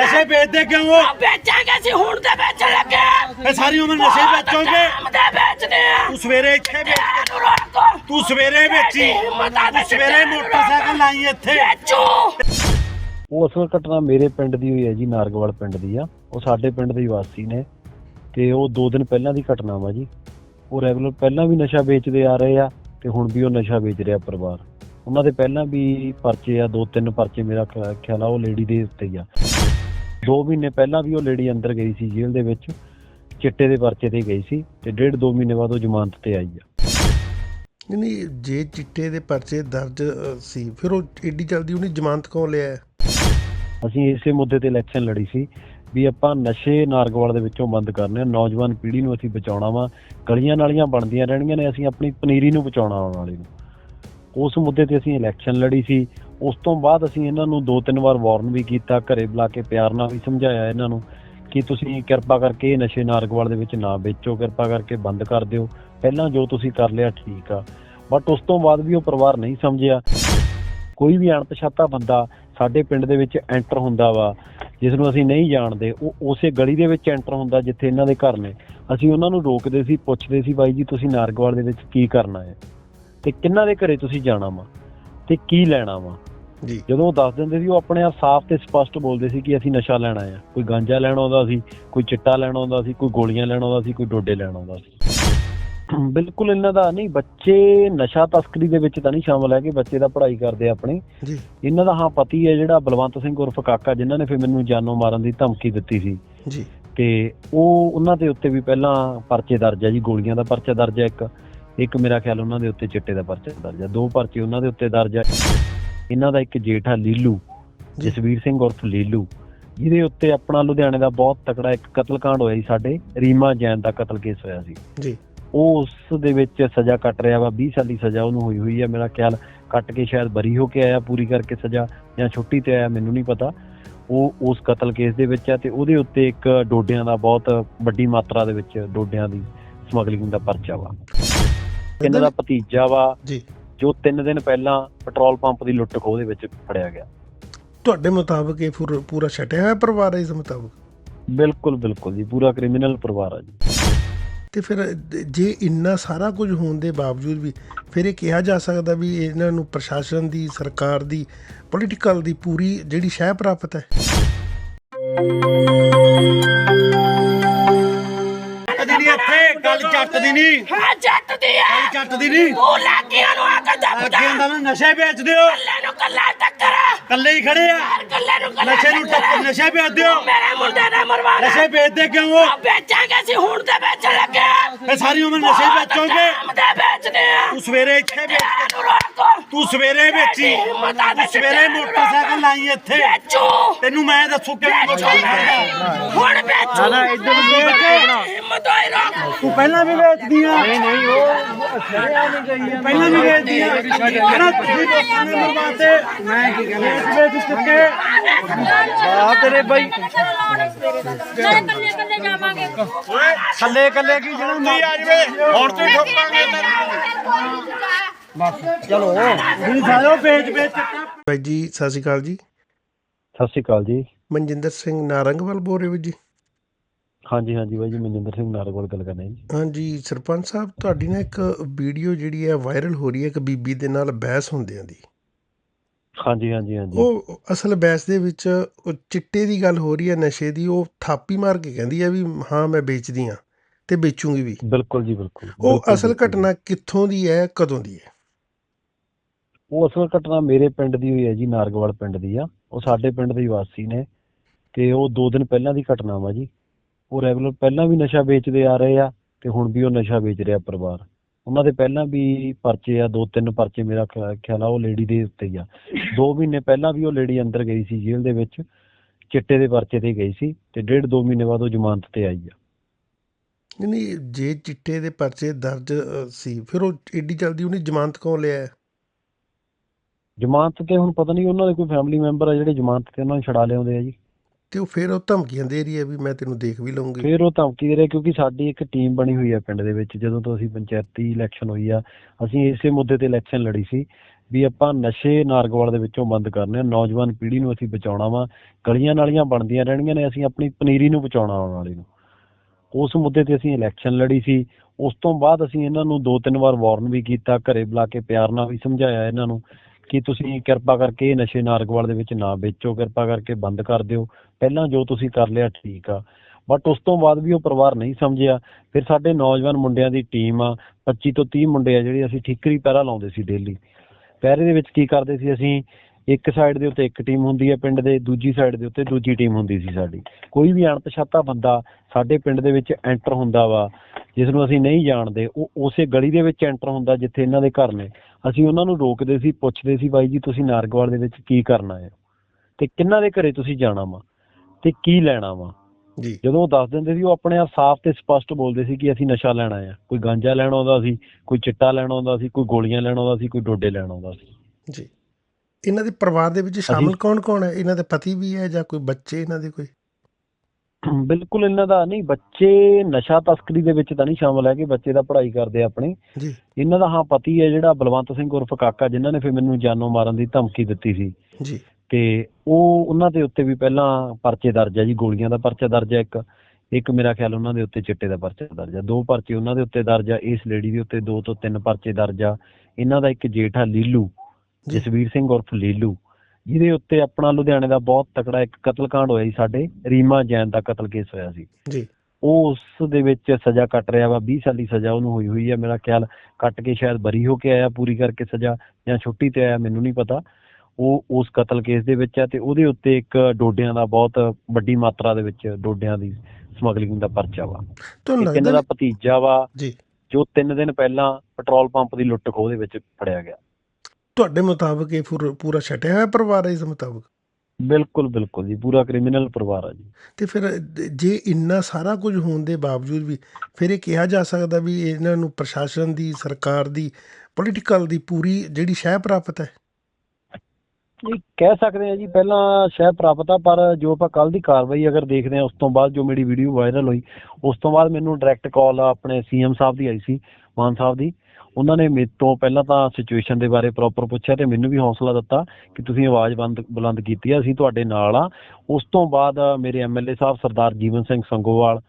ਨਸ਼ੇ ਵੇਚਦੇ ਕਿਉਂ ਹੋ? ਵੇਚਾਂਗੇ ਅਸੀਂ ਹੁਣ ਤੇ ਵੇਚਣ ਲੱਗੇ ਆ। ਇਹ ਸਾਰੀ ਉਮਰ ਨਸ਼ੇ ਵੇਚੋਗੇ? ਟਾਈਮ ਤੇ ਵੇਚਦੇ ਆ। ਤੂੰ ਸਵੇਰੇ ਇੱਥੇ ਵੇਚ ਰੋਕੋ ਤੂੰ ਸਵੇਰੇ ਵੇਚੀ। ਤੂੰ ਸਵੇਰੇ ਮੋਟਰਸਾਈਕਲ ਲਾਈ ਇੱਥੇ। ਵੇਚੋ। ਉਹ ਅਸਲ ਘਟਨਾ ਮੇਰੇ ਪਿੰਡ ਦੀ ਹੋਈ ਹੈ ਜੀ ਨਾਰਗਵਾਲ ਪਿੰਡ ਦੀ ਆ। ਉਹ ਸਾਡੇ ਪਿੰਡ ਦੇ ਹੀ ਵਾਸੀ ਨੇ ਤੇ ਉਹ 2 ਦਿਨ ਪਹਿਲਾਂ ਦੀ ਘਟਨਾ ਵਾ ਜੀ। ਉਹ ਰੈਗੂਲਰ ਪਹਿਲਾਂ ਵੀ ਨਸ਼ਾ ਵੇਚਦੇ ਆ ਰਹੇ ਆ ਤੇ ਹੁਣ ਵੀ ਉਹ ਨਸ਼ਾ ਵੇਚ ਰਿਹਾ ਪਰਿਵਾਰ। ਉਹਨਾਂ ਦੇ ਪਹਿਲਾਂ ਵੀ ਪਰਚੇ ਆ ਦੋ ਤਿੰਨ ਪਰਚੇ ਮੇਰਾ ਖਿਆ- ਖਿਆਲ ਆ ਉਹ ਲੇਡੀ ਦੇ ਉੱਤੇ ਹੀ ਆ। 2 ਮਹੀਨੇ ਪਹਿਲਾਂ ਵੀ ਉਹ ਲੇਡੀ ਅੰਦਰ ਗਈ ਸੀ ਜੇਲ੍ਹ ਦੇ ਵਿੱਚ ਚਿੱਟੇ ਦੇ ਪਰਚੇ ਤੇ ਗਈ ਸੀ ਤੇ ਡੇਢ 2 ਮਹੀਨੇ ਬਾਅਦ ਉਹ ਜ਼ਮਾਨਤ ਤੇ ਆਈ ਆ ਨਹੀਂ ਜੇ ਚਿੱਟੇ ਦੇ ਪਰਚੇ ਦਰਜ ਸੀ ਫਿਰ ਉਹ ਏਡੀ ਜਲਦੀ ਉਹਨੇ ਜ਼ਮਾਨਤ ਕਿਉਂ ਲਿਆ? ਅਸੀਂ ਇਸੇ ਮੁੱਦੇ ਤੇ ਇਲੈਕਸ਼ਨ ਲੜੀ ਸੀ ਵੀ ਆਪਾਂ ਨਸ਼ੇ ਨਾਰਗਵਾਲ ਦੇ ਵਿੱਚੋਂ ਬੰਦ ਕਰਨੇ ਆ ਨੌਜਵਾਨ ਪੀੜ੍ਹੀ ਨੂੰ ਅਸੀਂ ਬਚਾਉਣਾ ਵਾ ਗਲੀਆਂ ਨਾਲੀਆਂ ਬਣਦੀਆਂ ਰਹਿਣਗੀਆਂ ਨੇ ਅਸੀਂ ਆਪਣੀ ਪਨੀਰੀ ਨੂੰ ਬਚਾਉਣਾ ਆਉਣ ਵਾਲੀ ਨੂੰ ਉਸ ਮੁੱਦੇ ਤੇ ਅਸੀਂ ਇਲੈਕਸ਼ਨ ਲੜੀ ਸੀ ਉਸ ਤੋਂ ਬਾਅਦ ਅਸੀਂ ਇਹਨਾਂ ਨੂੰ ਦੋ ਤਿੰਨ ਵਾਰ ਵਾਰਨ ਵੀ ਕੀਤਾ, ਘਰੇ ਬੁਲਾ ਕੇ ਪਿਆਰ ਨਾਲ ਵੀ ਸਮਝਾਇਆ ਇਹਨਾਂ ਨੂੰ ਕਿ ਤੁਸੀਂ ਕਿਰਪਾ ਕਰਕੇ ਇਹ ਨਸ਼ੇ ਨਾਰਗਵਾਲ ਦੇ ਵਿੱਚ ਨਾ ਵੇਚੋ, ਕਿਰਪਾ ਕਰਕੇ ਬੰਦ ਕਰ ਦਿਓ। ਪਹਿਲਾਂ ਜੋ ਤੁਸੀਂ ਕਰ ਲਿਆ ਠੀਕ ਆ। ਬਟ ਉਸ ਤੋਂ ਬਾਅਦ ਵੀ ਉਹ ਪਰਿਵਾਰ ਨਹੀਂ ਸਮਝਿਆ। ਕੋਈ ਵੀ ਅਣਪਛਾਤਾ ਬੰਦਾ ਸਾਡੇ ਪਿੰਡ ਦੇ ਵਿੱਚ ਐਂਟਰ ਹੁੰਦਾ ਵਾ, ਜਿਸ ਨੂੰ ਅਸੀਂ ਨਹੀਂ ਜਾਣਦੇ, ਉਹ ਉਸੇ ਗਲੀ ਦੇ ਵਿੱਚ ਐਂਟਰ ਹੁੰਦਾ ਜਿੱਥੇ ਇਹਨਾਂ ਦੇ ਘਰ ਨੇ। ਅਸੀਂ ਉਹਨਾਂ ਨੂੰ ਰੋਕਦੇ ਸੀ, ਪੁੱਛਦੇ ਸੀ, ਬਾਈ ਜੀ, ਤੁਸੀਂ ਨਾਰਗਵਾਲ ਦੇ ਵਿੱਚ ਕੀ ਕਰਨਾ ਹੈ? ਤੇ ਕਿੰਨਾਂ ਦੇ ਘਰੇ ਤੁਸੀਂ ਜਾਣਾ ਵਾ? ਤੇ ਕੀ ਲੈਣਾ ਵਾ? ਜੀ। ਜਦੋਂ ਉਹ ਦੱਸ ਦਿੰਦੇ ਸੀ ਉਹ ਆਪਣੇ ਆਪ ਸਾਫ਼ ਤੇ ਸਪਸ਼ਟ ਬੋਲਦੇ ਸੀ ਕਿ ਅਸੀਂ ਨਸ਼ਾ ਲੈਣਾ ਆ ਕੋਈ ਗਾਂਜਾ ਲੈਣ ਆਉਂਦਾ ਸੀ ਕੋਈ ਚਿੱਟਾ ਲੈਣ ਆਉਂਦਾ ਸੀ ਕੋਈ ਗੋਲੀਆਂ ਲੈਣ ਆਉਂਦਾ ਸੀ ਕੋਈ ਡੋਡੇ ਲੈਣ ਆਉਂਦਾ ਸੀ। ਬਿਲਕੁਲ ਇਹਨਾਂ ਦਾ ਨਹੀਂ ਬੱਚੇ ਨਸ਼ਾ ਤਸਕਰੀ ਦੇ ਵਿੱਚ ਤਾਂ ਨਹੀਂ ਸ਼ਾਮਲ ਹੈਗੇ ਬੱਚੇ ਤਾਂ ਪੜ੍ਹਾਈ ਕਰਦੇ ਆਪਣੀ। ਜੀ। ਇਹਨਾਂ ਦਾ ਹਾਂ ਪਤੀ ਹੈ ਜਿਹੜਾ ਬਲਵੰਤ ਸਿੰਘ ਉਰਫ ਕਾਕਾ ਜਿਨ੍ਹਾਂ ਨੇ ਫਿਰ ਮੈਨੂੰ ਜਾਨੋਂ ਮਾਰਨ ਦੀ ਧਮਕੀ ਦਿੱਤੀ ਸੀ। ਜੀ। ਤੇ ਉਹ ਉਹਨਾਂ ਦੇ ਉੱਤੇ ਵੀ ਪਹਿਲਾਂ ਪਰਚੇ ਦਰਜ ਹੈ ਜੀ ਗੋਲੀਆਂ ਦਾ ਪਰਚਾ ਦਰਜ ਹੈ ਇੱਕ। ਇੱਕ ਮੇਰਾ ਖਿਆਲ ਉਹਨਾਂ ਦੇ ਉੱਤੇ ਚਿੱਟੇ ਦਾ ਪਰਚਾ ਦਰਜ ਹੈ ਦੋ ਪਰਚੇ ਉਹਨਾਂ ਦੇ ਉੱਤੇ ਦਰਜ ਹੈ ਇਹਨਾਂ ਦਾ ਇੱਕ ਜੇਠ ਆ ਲੀਲੂ। ਜਸਵੀਰ ਸਿੰਘ ਉਰਫ ਲੀਲੂ। ਜਿਹਦੇ ਉੱਤੇ ਆਪਣਾ ਲੁਧਿਆਣੇ ਦਾ ਬਹੁਤ ਤਕੜਾ ਇੱਕ ਕਤਲकांड ਹੋਇਆ ਸੀ ਸਾਡੇ ਰੀਮਾ ਜੈਨ ਦਾ ਕਤਲ ਕੇਸ ਹੋਇਆ ਸੀ। ਜੀ। ਉਹ ਉਸ ਦੇ ਵਿੱਚ ਸਜ਼ਾ ਕੱਟ ਰਿਹਾ ਵਾ 20 ਸਾਲ ਦੀ ਸਜ਼ਾ ਉਹਨੂੰ ਹੋਈ ਹੋਈ ਹੈ ਮੇਰਾ ਖਿਆਲ ਕੱਟ ਕੇ ਸ਼ਾਇਦ ਬਰੀ ਹੋ ਕੇ ਆਇਆ ਪੂਰੀ ਕਰਕੇ ਸਜ਼ਾ ਜਾਂ ਛੁੱਟੀ ਤੇ ਆਇਆ ਮੈਨੂੰ ਨਹੀਂ ਪਤਾ। ਉਹ ਉਸ ਕਤਲ ਕੇਸ ਦੇ ਵਿੱਚ ਹੈ ਤੇ ਉਹਦੇ ਉੱਤੇ ਇੱਕ ਡੋਡਿਆਂ ਦਾ ਬਹੁਤ ਵੱਡੀ ਮਾਤਰਾ ਦੇ ਵਿੱਚ ਡੋਡਿਆਂ ਦੀ ਸਮਗਲਿੰਗ ਦਾ ਪਰਚਾ ਵਾ। ਇਹਨਾਂ ਦਾ ਭਤੀਜਾ ਵਾ ਜੀ। ਜੋ 3 ਦਿਨ ਪਹਿਲਾਂ ਪੈਟਰੋਲ ਪੰਪ ਦੀ ਲੁੱਟ ਖੋਹ ਦੇ ਵਿੱਚ ਫੜਿਆ ਗਿਆ। ਤੁਹਾਡੇ ਮੁਤਾਬਕ ਇਹ ਪੂਰਾ- ਪੂਰਾ ਛਟਿਆ ਹੋਇਆ ਪਰਿਵਾਰ ਹੈ ਇਸ ਮੁਤਾਬਕ? ਬਿਲਕੁਲ ਬਿਲਕੁਲ ਜੀ ਪੂਰਾ ਕ੍ਰਿਮੀਨਲ ਪਰਿਵਾਰ ਆ ਜੀ। ਤੇ ਫਿਰ ਜੇ ਇੰਨਾ ਸਾਰਾ ਕੁਝ ਹੋਣ ਦੇ ਬਾਵਜੂਦ ਵੀ ਫਿਰ ਇਹ ਕਿਹਾ ਜਾ ਸਕਦਾ ਵੀ ਇਹਨਾਂ ਨੂੰ ਪ੍ਰਸ਼ਾਸਨ ਦੀ ਸਰਕਾਰ ਦੀ ਪੋਲੀਟੀਕਲ ਦੀ ਪੂਰੀ ਜਿਹੜੀ ਸ਼ਹਿ ਪ੍ਰਾਪਤ ਹੈ। ਦੀ ਨਹੀਂ ਇੱਥੇ ਗੱਲ ਜੱਟ ਦੀ ਨਹੀਂ ਹਾਂ ਜੱਟ ਦੀ ਆ। ਗੱਲ ਜੱਟ ਦੀ ਨਹੀਂ ਉਹ ਲਾਗੀਆਂ ਨੂੰ ਅੱਗੇ ਹੁੰਦਾ ਨਾ ਨਸ਼ੇ ਵੇਚਦੇ ਹੋ? ਕੱਲੇ ਨੂੰ ਕੱਲਾ ਟੱਕਰ। ਕੱਲੇ ਹੀ ਖੜੇ ਆ? ਕੱਲੇ ਨੂੰ ਕੱਲਾ ਨਸ਼ੇ ਨੂੰ ਟੱਕਰ। ਨਸ਼ੇ ਵੇਚਦੇ ਹੋ? ਮੇਰੇ ਮੁੰਡੇ ਨੇ ਮਰਵਾਣਾ ਨਸ਼ੇ ਵੇਚਦੇ ਕਿਉਂ ਹੋ? ਵੇਚਾਂਗੇ ਅਸੀਂ ਹੁਣ ਤੇ ਵੇਚਣ ਲੱਗੇ। ਇਹ ਸਾਰੀ ਉਮਰ ਨਸ਼ੇ ਵੇਚੋਗੇ? ਵੇਚਦੇ ਆ। ਤੂੰ ਸਵੇਰੇ ਇੱਥੇ ਵੇਚ ਤੂੰ ਸਵੇਰੇ ਵੇਚੀ। ਤੂੰ ਸਵੇਰੇ ਮੋਟਰਸਾਈਕਲ ਲਾਈ ਇੱਥੇ। ਵੇਚੋ। ਤੈਨੂੰ ਮੈਂ ਦੱਸੂ ਕਿਵੇਂ ਮੋਟਰਸਾਈਕਲ ਹੁਣ ਵੇਚੋ। ਨਾ ਇੱਧਰ ਨੂੰ ਵੇਚ। ਰੋਕ ਤੂੰ ਪਹਿਲਾਂ ਵੀ ਵੇਚਦੀ ਆ ਨਹੀਂ ਨਹੀਂ ਉਹ ਨਹੀਂ ਪਹਿਲਾਂ ਵੀ ਵੇਚਦੀ ਆ ਕਹਿੰਦਾ ਤੁਸੀਂ ਲੋਕਾਂ ਨੇ ਮਰਵਾਤੇ ਮੈਂ ਕੀ ਕਹਿੰਦਾ? ਵੇਚ ਵੇਚ ਚੁੱਕੇ ਆ ਤੇਰੇ ਬਾਈ। ਕੱਲੇ ਕੱਲੇ ਜਾਵਾਂਗੇ। ਥੱਲੇ ਕੱਲੇ ਕੀ ਜਿਹੜਾ ਮਰਜ਼ੀ ਆ ਜਵੇ। ਹੁਣ ਤੂੰ ਠੋਕਾਂਗੇ ਚਲੋ। ਤੁਸੀਂ ਸਾਇਓ ਵੇਚ ਵੇਚ ਬਾਈ ਜੀ ਸਤਿ ਸ਼੍ਰੀ ਅਕਾਲ ਜੀ। ਸਤਿ ਸ਼੍ਰੀ ਅਕਾਲ ਜੀ। ਮਨਜਿੰਦਰ ਸਿੰਘ ਨਾਰੰਗਵਾਲ ਬੋਲ ਰਹੇ ਹੋ ਜੀ। ਹਾਂਜੀ ਹਾਂਜੀ ਬਾਈ ਜੀ ਮਨਜਿੰਦਰ ਸਿੰਘ ਨਾਰਗਵਾਲ ਗੱਲ ਕਰ ਰਹੇ ਜੀ। ਹਾਂਜੀ ਸਰਪੰਚ ਸਾਹਿਬ ਤੁਹਾਡੀ ਨਾ ਇੱਕ ਵੀਡੀਓ ਜਿਹੜੀ ਹੈ ਵਾਇਰਲ ਹੋ ਰਹੀ ਹੈ ਇੱਕ ਬੀਬੀ ਦੇ ਨਾਲ ਬਹਿਸ ਹੁੰਦਿਆਂ ਦੀ। ਹਾਂਜੀ ਹਾਂਜੀ ਹਾਂਜੀ। ਉਹ ਅਸਲ ਬਹਿਸ ਦੇ ਵਿੱਚ ਉਹ ਚਿੱਟੇ ਦੀ ਗੱਲ ਹੋ ਰਹੀ ਹੈ ਨਸ਼ੇ ਦੀ ਉਹ ਥਾਪੀ ਮਾਰ ਕੇ ਕਹਿੰਦੀ ਹੈ ਵੀ ਹਾਂ ਮੈਂ ਵੇਚਦੀ ਹਾਂ ਤੇ ਵੇਚੂੰਗੀ ਵੀ। ਬਿਲਕੁਲ ਜੀ ਬਿਲਕੁਲ ਉਹ ਅਸਲ। ਘਟਨਾ ਕਿੱਥੋਂ ਦੀ ਹੈ ਕਦੋਂ ਦੀ ਹੈ? ਉਹ ਅਸਲ ਘਟਨਾ ਮੇਰੇ ਪਿੰਡ ਦੀ ਹੋਈ ਹੈ ਜੀ ਨਾਰਗਵਾਲ ਪਿੰਡ ਦੀ ਆ। ਉਹ ਸਾਡੇ ਪਿੰਡ ਦੇ ਵਾਸੀ ਨੇ ਤੇ ਉਹ 2 ਦਿਨ ਪਹਿਲਾਂ ਦੀ ਘਟਨਾ ਵਾ ਜੀ। ਉਹ ਰੈਗੂਲਰ ਪਹਿਲਾਂ ਵੀ ਨਸ਼ਾ ਵੇਚਦੇ ਆ ਰਹੇ ਆ ਤੇ ਹੁਣ ਵੀ ਉਹ ਨਸ਼ਾ ਵੇਚ ਰਿਹਾ ਪਰਿਵਾਰ। ਉਹਨਾਂ ਦੇ ਪਹਿਲਾਂ ਵੀ ਪਰਚੇ ਆ ਦੋ ਤਿੰਨ ਪਰਚੇ ਮੇਰਾ ਖਿਆ- ਖਿਆਲ ਆ ਉਹ ਲੇਡੀ ਦੇ ਉੱਤੇ ਹੀ ਆ। 2 ਮਹੀਨੇ ਪਹਿਲਾਂ ਵੀ ਉਹ ਲੇਡੀ ਅੰਦਰ ਗਈ ਸੀ ਜੇਲ੍ਹ ਦੇ ਵਿੱਚ ਚਿੱਟੇ ਦੇ ਪਰਚੇ ਤੇ ਗਈ ਸੀ ਤੇ ਡੇਢ 2 ਮਹੀਨੇ ਬਾਅਦ ਉਹ ਜ਼ਮਾਨਤ ਤੇ ਆਈ ਆ। ਨਹੀਂ ਜੇ ਚਿੱਟੇ ਦੇ ਪਰਚੇ ਦਰਜ ਸੀ ਫਿਰ ਉਹ ਏਡੀ ਜਲਦੀ ਉਹਨੇ ਜ਼ਮਾਨਤ ਕਿਉਂ ਲਿਆ? ਜ਼ਮਾਨਤ ਤੇ ਹੁਣ ਪਤਾ ਨਹੀਂ ਉਹਨਾਂ ਦੇ ਕੋਈ ਫੈਮਿਲੀ ਮੈਂਬਰ ਆ ਜਿਹੜੇ ਜ਼ਮਾਨਤ ਤੇ ਉਹਨਾਂ ਨੂੰ ਛਡਾ ਲਿਆਉਂਦੇ ਆ ਜੀ। ਤੇ ਉਹ ਫਿਰ ਉਹ ਧਮਕੀਆਂ ਦੇ ਰਹੀ ਹੈ ਵੀ ਮੈਂ ਤੈਨੂੰ ਦੇਖ ਵੀ ਲਵਾਂਗੀ ਫਿਰ ਉਹ ਧਮਕੀ ਦੇ ਰਿਹਾ ਕਿਉਂਕਿ ਸਾਡੀ ਇੱਕ ਟੀਮ ਬਣੀ ਹੋਈ ਆ ਪਿੰਡ ਦੇ ਵਿੱਚ। ਜਦੋਂ ਤੋਂ ਅਸੀਂ ਪੰਚਾਇਤੀ ਇਲੈਕਸ਼ਨ ਹੋਈ ਆ, ਅਸੀਂ ਇਸੇ ਮੁੱਦੇ ਤੇ ਇਲੈਕਸ਼ਨ ਲੜੀ ਸੀ ਵੀ ਆਪਾਂ ਨਸ਼ੇ ਨਾਰਗਵਾਲ ਦੇ ਵਿੱਚੋਂ ਬੰਦ ਕਰਨੇ ਆ। ਨੌਜਵਾਨ ਪੀੜ੍ਹੀ ਨੂੰ ਅਸੀਂ ਬਚਾਉਣਾ ਵਾ, ਗਲੀਆਂ ਨਾਲੀਆਂ ਬਣਦੀਆਂ ਰਹਿਣੀਆਂ ਨੇ, ਅਸੀਂ ਆਪਣੀ ਪਨੀਰੀ ਨੂੰ ਬਚਾਉਣਾ ਆਉਣ ਵਾਲੀ ਨੂੰ। ਉਸ ਮੁੱਦੇ ਤੇ ਅਸੀਂ ਇਲੈਕਸ਼ਨ ਲੜੀ ਸੀ। ਉਸ ਤੋਂ ਬਾਅਦ ਅਸੀਂ ਇਹਨਾਂ ਨੂੰ ਦੋ ਤਿੰਨ ਵਾਰ ਵਾਰਨ ਵੀ ਕੀਤਾ, ਘਰੇ ਬੁਲਾ ਕੇ ਪਿਆਰ ਨਾਲ ਵੀ ਸਮਝਾਇਆ ਇਹਨਾਂ ਨੂੰ। ਕਿ ਤੁਸੀਂ ਕਿਰਪਾ ਕਰਕੇ ਇਹ ਨਸ਼ੇ ਨਾਰਗਵਾਲ ਦੇ ਵਿੱਚ ਨਾ ਵੇਚੋ, ਕਿਰਪਾ ਕਰਕੇ ਬੰਦ ਕਰ ਦਿਓ। ਪਹਿਲਾਂ ਜੋ ਤੁਸੀਂ ਕਰ ਲਿਆ, ਠੀਕ ਆ। ਬਟ ਉਸ ਤੋਂ ਬਾਅਦ ਵੀ ਉਹ ਪਰਿਵਾਰ ਨਹੀਂ ਸਮਝਿਆ। ਫਿਰ ਸਾਡੇ ਨੌਜਵਾਨ ਮੁੰਡਿਆਂ ਦੀ ਟੀਮ ਆ 25 ਤੋਂ 30 ਮੁੰਡੇ ਆ, ਜਿਹੜੇ ਅਸੀਂ ਠੀਕਰੀ ਪਹਿਰਾ ਲਾਉਂਦੇ ਸੀ ਡੇਲੀ ਪਹਿਰੇ ਦੇ ਵਿੱਚ ਕੀ ਕਰਦੇ ਸੀ ਅਸੀਂ? ਇੱਕ ਸਾਈਡ ਦੇ ਉੱਤੇ ਇੱਕ ਟੀਮ ਹੁੰਦੀ ਹੈ ਪਿੰਡ ਦੇ ਦੂਜੀ ਸਾਈਡ ਦੇ ਉੱਤੇ ਦੂਜੀ ਟੀਮ ਹੁੰਦੀ ਸੀ ਸਾਡੀ। ਕੋਈ ਵੀ ਅਣਪਛਾਤਾ ਬੰਦਾ ਸਾਡੇ ਪਿੰਡ ਦੇ ਵਿੱਚ ਐਂਟਰ ਹੁੰਦਾ ਵਾ ਜਿਸ ਨੂੰ ਅਸੀਂ ਨਹੀਂ ਜਾਣਦੇ ਉਹ ਉਸੇ ਗਲੀ ਦੇ ਵਿੱਚ ਐਂਟਰ ਹੁੰਦਾ ਜਿੱਥੇ ਇਹਨਾਂ ਦੇ ਘਰ ਨੇ। ਅਸੀਂ ਉਹਨਾਂ ਨੂੰ ਰੋਕਦੇ ਸੀ ਪੁੱਛਦੇ ਸੀ ਬਾਈ ਜੀ ਤੁਸੀਂ ਨਾਰਗਵਾਲ ਦੇ ਵਿੱਚ ਕੀ ਕਰਨਾ ਹੈ? ਤੇ ਕਿੰਨਾਂ ਦੇ ਘਰੇ ਤੁਸੀਂ ਜਾਣਾ ਵਾ? ਤੇ ਕੀ ਲੈਣਾ ਵਾ? ਜੀ। ਜਦੋਂ ਉਹ ਦੱਸ ਦਿੰਦੇ ਸੀ ਉਹ ਆਪਣੇ ਆਪ ਸਾਫ਼ ਤੇ ਸਪਸ਼ਟ ਬੋਲਦੇ ਸੀ ਕਿ ਅਸੀਂ ਨਸ਼ਾ ਲੈਣਾ ਆ ਕੋਈ ਗਾਂਜਾ ਲੈਣਾ ਆਉਂਦਾ ਸੀ ਕੋਈ ਚਿੱਟਾ ਲੈਣਾ ਆਉਂਦਾ ਸੀ ਕੋਈ ਗੋਲੀਆਂ ਲੈਣਾ ਆਉਂਦਾ ਸੀ ਕੋਈ ਡੋਡੇ ਲੈਣਾ ਆਉਂਦਾ ਸੀ। ਜੀ। ਇਹਨਾਂ ਦੇ ਪਰਿਵਾਰ ਦੇ ਵਿੱਚ ਸ਼ਾਮਲ ਕੌਣ-ਕੌਣ ਹੈ? ਇਹਨਾਂ ਦੇ ਪਤੀ ਵੀ ਹੈ ਜਾਂ ਕੋਈ ਬੱਚੇ ਇਹਨਾਂ ਦੇ ਕੋਈ? ਬਿਲਕੁਲ ਇਹਨਾਂ ਦਾ ਨਹੀਂ ਬੱਚੇ ਨਸ਼ਾ ਤਸਕਰੀ ਦੇ ਵਿੱਚ ਤਾਂ ਨਹੀਂ ਸ਼ਾਮਲ ਹੈ ਕਿ ਬੱਚੇ ਦਾ ਪੜ੍ਹਾਈ ਕਰਦੇ ਆਪਣੀ। ਜੀ। ਇਹਨਾਂ ਦਾ ਹਾਂ ਪਤੀ ਹੈ ਜਿਹੜਾ ਬਲਵੰਤ ਸਿੰਘ ਉਰਫ ਕਾਕਾ ਜਿਨ੍ਹਾਂ ਨੇ ਫਿਰ ਮੈਨੂੰ ਜਾਨੋਂ ਮਾਰਨ ਦੀ ਧਮਕੀ ਦਿੱਤੀ ਸੀ। ਜੀ। ਤੇ ਉਹ ਉਹਨਾਂ ਦੇ ਉੱਤੇ ਵੀ ਪਹਿਲਾਂ ਪਰਚੇ ਦਰਜ ਹੈ ਜੀ ਗੋਲੀਆਂ ਦਾ ਪਰਚਾ ਦਰਜ ਹੈ ਇੱਕ। ਇੱਕ ਮੇਰਾ ਖਿਆਲ ਉਹਨਾਂ ਦੇ ਉੱਤੇ ਚਿੱਟੇ ਦਾ ਪਰਚਾ ਦਰਜ ਹੈ ਦੋ ਪਰਚੇ ਉਹਨਾਂ ਦੇ ਉੱਤੇ ਦਰਜ ਆ ਇਸ ਲੇਡੀ ਦੇ ਉੱਤੇ ਦੋ ਤੋਂ ਤਿੰਨ ਪਰਚੇ ਦਰਜ ਆ। ਇਹਨਾਂ ਦਾ ਇੱਕ ਜੇਠ ਲੀਲੂ। ਜਸਵੀਰ ਸਿੰਘ ਉਰਫ ਲੀਲੂ ਜਿਹਦੇ ਉੱਤੇ ਆਪਣਾ ਲੁਧਿਆਣੇ ਦਾ ਬਹੁਤ ਤਕੜਾ ਇੱਕ ਕਤਲकांड ਹੋਇਆ ਸੀ ਸਾਡੇ ਰੀਮਾ ਜੈਨ ਦਾ ਕਤਲ ਕੇਸ ਹੋਇਆ ਸੀ। ਜੀ। ਉਹ ਉਸ ਦੇ ਵਿੱਚ ਸਜ਼ਾ ਕੱਟ ਰਿਹਾ ਵਾ 20 ਸਾਲੀ ਸਜ਼ਾ ਉਹਨੂੰ ਹੋਈ ਹੋਈ ਹੈ ਮੇਰਾ ਖਿਆਲ ਕੱਟ ਕੇ ਸ਼ਾਇਦ ਬਰੀ ਹੋ ਕੇ ਆਇਆ ਪੂਰੀ ਕਰਕੇ ਸਜ਼ਾ ਜਾਂ ਛੁੱਟੀ ਤੇ ਆਇਆ ਮੈਨੂੰ ਨਹੀਂ ਪਤਾ। ਉਹ ਉਸ ਕਤਲ ਕੇਸ ਦੇ ਵਿੱਚ ਹੈ ਤੇ ਉਹਦੇ ਉੱਤੇ ਇੱਕ ਡੋਡਿਆਂ ਦਾ ਬਹੁਤ ਵੱਡੀ ਮਾਤਰਾ ਦੇ ਵਿੱਚ ਡੋਡਿਆਂ ਦੀ ਸਮਗਲਿੰਗ ਦਾ ਪਰਚਾ ਵਾ। ਤੁਹਾਨੂੰ ਲੱਗਦਾ ਭਤੀਜਾ ਵਾ ਜੀ। ਜੋ 3 ਦਿਨ ਪਹਿਲਾਂ ਪੈਟਰੋਲ ਪੰਪ ਦੀ ਲੁੱਟ ਖੋਹ ਦੇ ਵਿੱਚ ਫੜਿਆ ਗਿਆ। ਤੁਹਾਡੇ ਮੁਤਾਬਕ ਇਹ ਪੂਰਾ- ਛਟਿਆ ਹੋਇਆ ਪਰਿਵਾਰ ਹੈ ਇਸ ਮੁਤਾਬਕ? ਬਿਲਕੁਲ ਬਿਲਕੁਲ ਜੀ ਪੂਰਾ ਕ੍ਰਿਮੀਨਲ ਪਰਿਵਾਰ ਆ ਜੀ। ਤੇ ਫਿਰ ਜੇ ਇੰਨਾ ਸਾਰਾ ਕੁਝ ਹੋਣ ਦੇ ਬਾਵਜੂਦ ਵੀ ਫਿਰ ਇਹ ਕਿਹਾ ਜਾ ਸਕਦਾ ਵੀ ਇਹਨਾਂ ਨੂੰ ਪ੍ਰਸ਼ਾਸਨ ਦੀ ਸਰਕਾਰ ਦੀ ਪੋਲੀਟੀਕਲ ਦੀ ਪੂਰੀ ਜਿਹੜੀ ਸ਼ਹਿ ਪ੍ਰਾਪਤ ਹੈ? ਇਹ ਕਹਿ ਸਕਦੇ ਆ ਜੀ ਪਹਿਲਾਂ ਸ਼ਾਇਦ ਪ੍ਰਾਪਤ ਆ ਪਰ ਜੋ ਆਪਾਂ ਕੱਲ ਦੀ ਕਾਰਵਾਈ ਅਗਰ ਦੇਖਦੇ ਆ ਉਸ ਤੋਂ ਬਾਅਦ ਜੋ ਮੇਰੀ ਵੀਡੀਓ ਵਾਇਰਲ ਹੋਈ ਉਸ ਤੋਂ ਬਾਅਦ ਮੈਨੂੰ ਡਾਇਰੈਕਟ ਕਾਲ ਆਪਣੇ ਸੀਐਮ ਸਾਹਿਬ ਦੀ ਆਈ ਸੀ ਮਾਨ ਸਾਹਿਬ ਦੀ। ਉਹਨਾਂ ਨੇ ਮੇਰੇ ਤੋਂ ਪਹਿਲਾਂ ਤਾਂ ਸਿਚੁਏਸ਼ਨ ਦੇ ਬਾਰੇ ਪ੍ਰੋਪਰ ਪੁੱਛਿਆ ਤੇ ਮੈਨੂੰ ਵੀ ਹੌਸਲਾ ਦਿੱਤਾ ਕਿ ਤੁਸੀਂ ਆਵਾਜ਼ ਬੰਦ, ਬੁਲੰਦ ਕੀਤੀ ਆ, ਅਸੀਂ ਤੁਹਾਡੇ ਨਾਲ ਆ। ਉਸ ਤੋਂ ਬਾਅਦ ਮੇਰੇ ਐਮਐਲਏ ਸਾਹਿਬ ਸਰਦਾਰ ਜੀਵਨ ਸਿੰਘ ਸੰਗੋਵਾਲ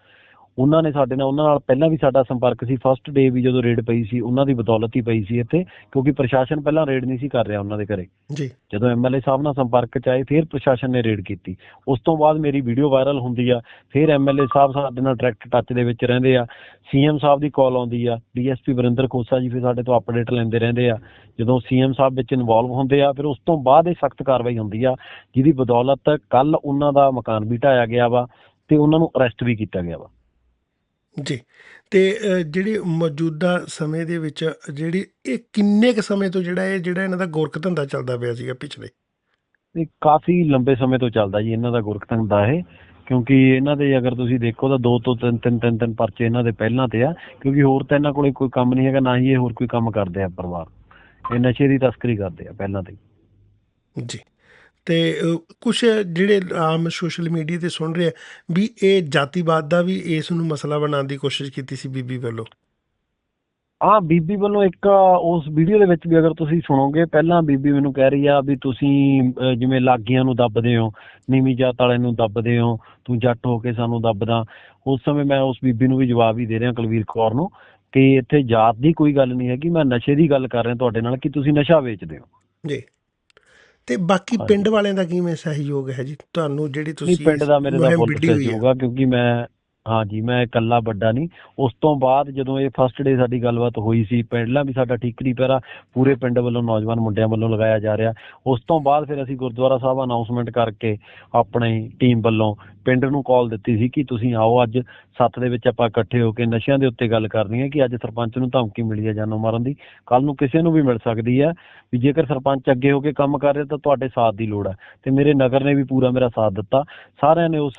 ਉਹਨਾਂ ਨੇ ਸਾਡੇ ਨਾਲ ਉਹਨਾਂ ਨਾਲ ਪਹਿਲਾਂ ਵੀ ਸਾਡਾ ਸੰਪਰਕ ਸੀ ਫਸਟ ਡੇ ਵੀ ਜਦੋਂ ਰੇਡ ਪਈ ਸੀ ਉਹਨਾਂ ਦੀ ਬਦੌਲਤ ਹੀ ਪਈ ਸੀ ਇੱਥੇ ਕਿਉਂਕਿ ਪ੍ਰਸ਼ਾਸਨ ਪਹਿਲਾਂ ਰੇਡ ਨਹੀਂ ਸੀ ਕਰ ਰਿਹਾ ਉਹਨਾਂ ਦੇ ਘਰੇ। ਜੀ। ਜਦੋਂ ਐਮਐਲਏ ਸਾਹਿਬ ਨਾਲ ਸੰਪਰਕ ਚ ਆਏ ਫਿਰ ਪ੍ਰਸ਼ਾਸਨ ਨੇ ਰੇਡ ਕੀਤੀ। ਉਸ ਤੋਂ ਬਾਅਦ ਮੇਰੀ ਵੀਡੀਓ ਵਾਇਰਲ ਹੁੰਦੀ ਆ ਫਿਰ ਐਮਐਲਏ ਸਾਹਿਬ ਸਾਡੇ ਨਾਲ ਡਾਇਰੈਕਟ ਟੱਚ ਦੇ ਵਿੱਚ ਰਹਿੰਦੇ ਆ। ਸੀਐਮ ਸਾਹਿਬ ਦੀ ਕਾਲ ਆਉਂਦੀ ਆ ਡੀਐਸਪੀ ਵਰਿੰਦਰ ਖੋਸਾ ਜੀ ਫਿਰ ਸਾਡੇ ਤੋਂ ਅਪਡੇਟ ਲੈਂਦੇ ਰਹਿੰਦੇ ਆ। ਜਦੋਂ ਸੀਐਮ ਸਾਹਿਬ ਵਿੱਚ ਇਨਵੋਲਵ ਹੁੰਦੇ ਆ ਫਿਰ ਉਸ ਤੋਂ ਬਾਅਦ ਇਹ ਸਖਤ ਕਾਰਵਾਈ ਹੁੰਦੀ ਆ ਜਿਹਦੀ ਬਦੌਲਤ ਕੱਲ ਉਹਨਾਂ ਦਾ ਮਕਾਨ ਵੀ ਢਾਇਆ ਗਿਆ ਵਾ ਤੇ ਉਹਨਾਂ ਨੂੰ ਅਰੈਸਟ ਵੀ ਕੀਤਾ ਗਿਆ ਵਾ। ਜੀ। ਤੇ ਜਿਹੜੇ ਮੌਜੂਦਾ ਸਮੇਂ ਦੇ ਵਿੱਚ ਜਿਹੜੀ ਇਹ ਕਿੰਨੇ ਕ ਸਮੇਂ ਤੋਂ ਜਿਹੜਾ ਇਹ ਜਿਹੜਾ ਇਹਨਾਂ ਦਾ ਗੋਰਖ ਧੰਦਾ ਚੱਲਦਾ ਪਿਆ ਸੀਗਾ ਪਿਛਲੇ? ਇਹ ਕਾਫੀ ਲੰਬੇ ਸਮੇਂ ਤੋਂ ਚੱਲਦਾ ਜੀ ਇਹਨਾਂ ਦਾ ਗੁਰਕਤੰਗ ਦਾ ਇਹ ਕਿਉਂਕਿ ਇਹਨਾਂ ਦੇ ਅਗਰ ਤੁਸੀਂ ਦੇਖੋ ਤਾਂ ਦੋ ਤੋਂ ਤਿੰਨ ਤਿੰਨ ਤਿੰਨ ਤਿੰਨ ਪਰਚੇ ਇਹਨਾਂ ਦੇ ਪਹਿਲਾਂ ਤੇ ਆ ਕਿਉਂਕਿ ਹੋਰ ਤਾਂ ਇਹਨਾਂ ਕੋਲੇ ਕੋਈ ਕੰਮ ਨਹੀਂ ਹੈਗਾ ਨਾ ਹੀ ਇਹ ਹੋਰ ਕੋਈ ਕੰਮ ਕਰਦੇ ਆ ਪਰਿਵਾਰ। ਇਹ ਨਸ਼ੇ ਦੀ ਤਸਕਰੀ ਕਰਦੇ ਆ ਪਹਿਲਾਂ ਤੇ। ਜੀ। ਤੇ ਕੁਝ ਜਿਹੜੇ ਆਮ ਸੋਸ਼ਲ ਮੀਡੀਆ ਤੇ ਸੁਣ ਰਹੇ ਆ ਵੀ ਇਹ ਜਾਤੀਵਾਦ ਦਾ ਵੀ ਇਸ ਨੂੰ ਮਸਲਾ ਬਣਾਉਣ ਦੀ ਕੋਸ਼ਿਸ਼ ਕੀਤੀ ਸੀ ਬੀਬੀ ਵੱਲੋਂ? ਆ ਬੀਬੀ ਵੱਲੋਂ ਇੱਕ ਉਸ ਵੀਡੀਓ ਦੇ ਵਿੱਚ ਵੀ ਅਗਰ ਤੁਸੀਂ ਸੁਣੋਗੇ ਪਹਿਲਾਂ ਬੀਬੀ ਮੈਨੂੰ ਕਹਿ ਰਹੀ ਆ ਵੀ ਤੁਸੀਂ ਜਿਵੇਂ ਲਾਗੀਆਂ ਨੂੰ ਦੱਬਦੇ ਹੋ ਨੀਵੀਂ ਜਾਤ ਵਾਲਿਆਂ ਨੂੰ ਦੱਬਦੇ ਹੋ ਤੂੰ ਜੱਟ ਹੋ ਕੇ ਸਾਨੂੰ ਦੱਬਦਾ। ਉਸ ਸਮੇਂ ਮੈਂ ਉਸ ਬੀਬੀ ਨੂੰ ਵੀ ਜਵਾਬ ਹੀ ਦੇ ਰਿਹਾ ਕੁਲਵੀਰ ਕੌਰ ਨੂੰ ਕਿ ਇੱਥੇ ਜਾਤ ਦੀ ਕੋਈ ਗੱਲ ਨਹੀਂ ਹੈਗੀ ਮੈਂ ਨਸ਼ੇ ਦੀ ਗੱਲ ਕਰ ਰਿਹਾ ਤੁਹਾਡੇ ਨਾਲ ਕਿ ਤੁਸੀਂ ਨਸ਼ਾ ਵੇਚਦੇ ਹੋ। ਜੀ। ਤੇ ਬਾਕੀ। ਪਿੰਡ ਵਾਲਿਆਂ ਦਾ ਕਿਵੇਂ ਸਹਿਯੋਗ ਹੈ ਜੀ ਤੁਹਾਨੂੰ ਜਿਹੜੀ ਤੁਸੀਂ ਪਿੰਡ ਦਾ ਮੇਰੇ ਦਾ ਫੁੱਲ ਸਹਿਯੋਗ ਆ ਕਿਉਂਕਿ ਮੈਂ ਹਾਂਜੀ, ਮੈਂ ਇਕੱਲਾ ਵੱਡਾ ਨਹੀਂ। ਉਸ ਤੋਂ ਬਾਅਦ ਜਦੋਂ ਇਹ ਫਸਟ ਡੇ ਸਾਡੀ ਗੱਲਬਾਤ ਹੋਈ ਸੀ ਪਹਿਲਾਂ ਵੀ ਸਾਡਾ ਠੀਕਰੀ ਪਹਿਰਾ ਪੂਰੇ ਪਿੰਡ ਵੱਲੋਂ ਨੌਜਵਾਨ ਮੁੰਡਿਆਂ ਵੱਲੋਂ ਲਗਾਇਆ ਜਾ ਰਿਹਾ। ਉਸ ਤੋਂ ਬਾਅਦ ਫਿਰ ਅਸੀਂ ਗੁਰਦੁਆਰਾ ਸਾਹਿਬ ਅਨਾਉਂਸਮੈਂਟ ਕਰਕੇ ਆਪਣੀ ਟੀਮ ਵੱਲੋਂ ਪਿੰਡ ਨੂੰ ਕਾਲ ਦਿੱਤੀ ਸੀ ਕਿ ਤੁਸੀਂ ਆਓ ਅੱਜ। ਸੱਤ ਦੇ ਵਿੱਚ ਆਪਾਂ ਇਕੱਠੇ ਹੋ ਕੇ ਨਸ਼ਿਆਂ ਦੇ ਉੱਤੇ ਗੱਲ ਕਰਨੀ ਹੈ ਕਿ ਅੱਜ ਸਰਪੰਚ ਨੂੰ ਧਮਕੀ ਮਿਲੀ ਹੈ ਜਾਨੋਂ ਮਾਰਨ ਦੀ। ਕੱਲ ਨੂੰ ਕਿਸੇ ਨੂੰ ਵੀ ਮਿਲ ਸਕਦੀ ਹੈ। ਵੀ ਜੇਕਰ ਸਰਪੰਚ ਅੱਗੇ ਹੋ ਕੇ ਕੰਮ ਕਰ ਰਿਹਾ ਤਾਂ ਤੁਹਾਡੇ ਸਾਥ ਦੀ ਲੋੜ ਹੈ। ਤੇ ਮੇਰੇ ਨਗਰ ਨੇ ਵੀ ਪੂਰਾ ਮੇਰਾ ਸਾਥ ਦਿੱਤਾ। ਸਾਰਿਆਂ ਨੇ ਉਸ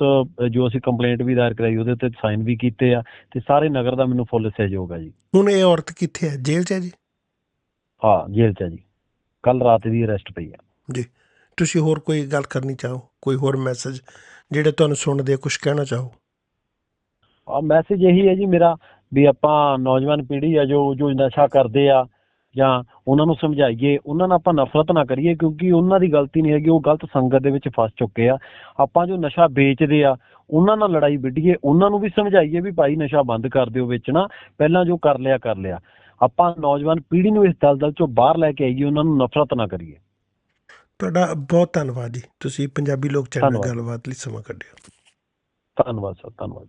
ਜੋ ਅਸੀਂ ਕੰਪਲੇਂਟ ਵੀ ਦਾਇਰ ਕਰਾਈ, ਉਹਦੇ ਉੱਤੇ ਸਾਈਨ ਵੀ ਕੀਤੇ ਆ ਤੇ ਸਾਰੇ ਨਗਰ ਦਾ ਮੈਨੂੰ ਫੁੱਲ ਸਹਿਯੋਗ ਹੈ ਜੀ। ਹੁਣ ਇਹ ਔਰਤ ਕਿੱਥੇ ਹੈ ਜੇਲ੍ਹ 'ਚ ਹੈ ਜੀ? ਹਾਂ ਜੇਲ੍ਹ 'ਚ ਹੈ ਜੀ। ਕੱਲ ਰਾਤ ਦੀ ਅਰੈਸਟ ਪਈ ਆ। ਜੀ। ਤੁਸੀਂ ਹੋਰ ਕੋਈ ਗੱਲ ਕਰਨੀ ਚਾਹੋ? ਕੋਈ ਹੋਰ ਮੈਸੇਜ ਜਿਹੜੇ ਤੁਹਾਨੂੰ ਸੁਣਦੇ ਕੁਝ ਕਹਿਣਾ ਚਾਹੋ? ਆ ਮੈਸੇਜ ਇਹੀ ਹੈ ਜੀ ਮੇਰਾ ਵੀ ਆਪਾਂ ਨੌਜਵਾਨ ਪੀੜ੍ਹੀ ਆ ਜੋ ਜੋ ਨਸ਼ਾ ਕਰਦੇ ਆ ਜਾਂ ਉਹਨਾਂ ਨੂੰ ਸਮਝਾਈਏ ਉਹਨਾਂ ਨਾਲ ਆਪਾਂ ਨਫ਼ਰਤ ਨਾ ਕਰੀਏ ਕਿਉਂਕਿ ਉਹਨਾਂ ਦੀ ਗਲਤੀ ਨਹੀਂ ਹੈਗੀ ਉਹ ਗਲਤ ਸੰਗਤ ਦੇ ਵਿੱਚ ਫਸ ਚੁੱਕੇ ਆ। ਆਪਾਂ ਜੋ ਨਸ਼ਾ ਵੇਚਦੇ ਆ ਉਹਨਾਂ ਨਾਲ ਲੜਾਈ ਵਿੱਢੀਏ ਉਹਨਾਂ ਨੂੰ ਵੀ ਸਮਝਾਈਏ ਵੀ ਭਾਈ ਨਸ਼ਾ ਬੰਦ ਕਰ ਦਿਓ ਵੇਚਣਾ ਪਹਿਲਾਂ ਜੋ ਕਰ ਲਿਆ ਕਰ ਲਿਆ। ਆਪਾਂ ਨੌਜਵਾਨ ਪੀੜ੍ਹੀ ਨੂੰ ਇਸ ਦਲਦਲ ਚੋਂ ਬਾਹਰ ਲੈ ਕੇ ਆਈਏ ਉਹਨਾਂ ਨੂੰ ਨਫ਼ਰਤ ਨਾ ਕਰੀਏ। ਤੁਹਾਡਾ ਬਹੁਤ ਧੰਨਵਾਦ ਜੀ। ਤੁਸੀਂ ਪੰਜਾਬੀ ਲੋਕ ਚੈਨਲ। ਗੱਲਬਾਤ ਲਈ ਸਮਾਂ ਕੱਢਿਆ। ਧੰਨਵਾਦ ਸਰ ਧੰਨਵਾਦ।